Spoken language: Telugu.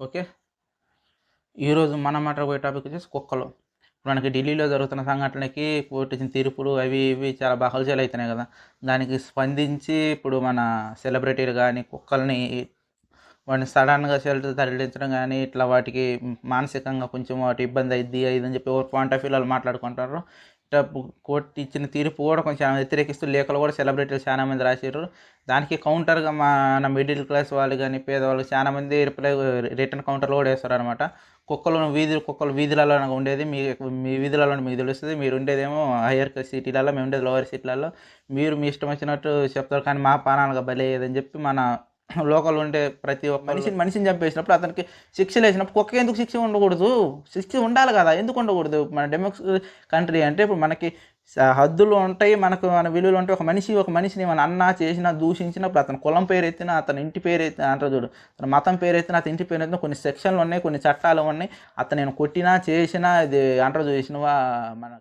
ఓకే? ఈరోజు మనం మాట్లాడబోయే టాపిక్ వచ్చేసి కుక్కలు. మనకి ఢిల్లీలో జరుగుతున్న సంఘటనకి కోర్టు తీర్పులు అవి ఇవి చాలా బాగా అవుతున్నాయి కదా. దానికి స్పందించి ఇప్పుడు మన సెలబ్రిటీలు కానీ కుక్కల్ని వాటిని సడన్గా షెల్టర్ తరలించడం కానీ ఇట్లా వాటికి మానసికంగా కొంచెం వాటి ఇబ్బంది అయింది అది అని చెప్పి ఎవరి పాయింట్ ఆఫ్ వ్యూలో వాళ్ళు మాట్లాడుకుంటారు. కోర్టు ఇచ్చిన తీర్పు కూడా కొంచెం వ్యతిరేకిస్తూ లేఖలు కూడా సెలబ్రిటీలు చాలామంది రాశారు దానికి కౌంటర్గా మన మిడిల్ క్లాస్ వాళ్ళు కానీ పేదవాళ్ళు చాలామంది రిప్లై రిటర్న్ కౌంటర్లు కూడా వేస్తారు అనమాట కుక్కలు వీధి కుక్కలు వీధులలో ఉండేది. మీ మీ వీధులలో మీకు తెలుస్తుంది. మీరు ఉండేదేమో హయ్యర్ సిటీలలో మేము ఉండేది లోవర్ సిటీలలో మీరు మీ ఇష్టం వచ్చినట్టు చెప్తారు కానీ మా పానాలుగా బలే అని చెప్పి మన లోకల్ ఉండే ప్రతి ఒక్క మనిషిని మనిషిని చంపేసినప్పుడు అతనికి శిక్షలు వేసినప్పుడు కుక్క ఎందుకు శిక్ష ఉండకూడదు? శిక్ష ఉండాలి కదా ఎందుకు ఉండకూడదు? మన డెమోక్స్ కంట్రీ అంటే ఇప్పుడు మనకి హద్దులు ఉంటాయి మనకు మన విలువలు ఉంటాయి. ఒక మనిషి ఒక మనిషిని మన అన్న చేసినా దూషించినప్పుడు అతని కులం పేరు ఎత్తినా అతని ఇంటి పేరు ఎత్తిన అంటారు చూడు అతని మతం పేరు ఎత్తిన అతని ఇంటి పేరు ఎత్తిన కొన్ని సెక్షన్లు ఉన్నాయి కొన్ని చట్టాలు ఉన్నాయి. అతను నేను కొట్టినా చేసినా ఇది అంటారు చూసినవా మన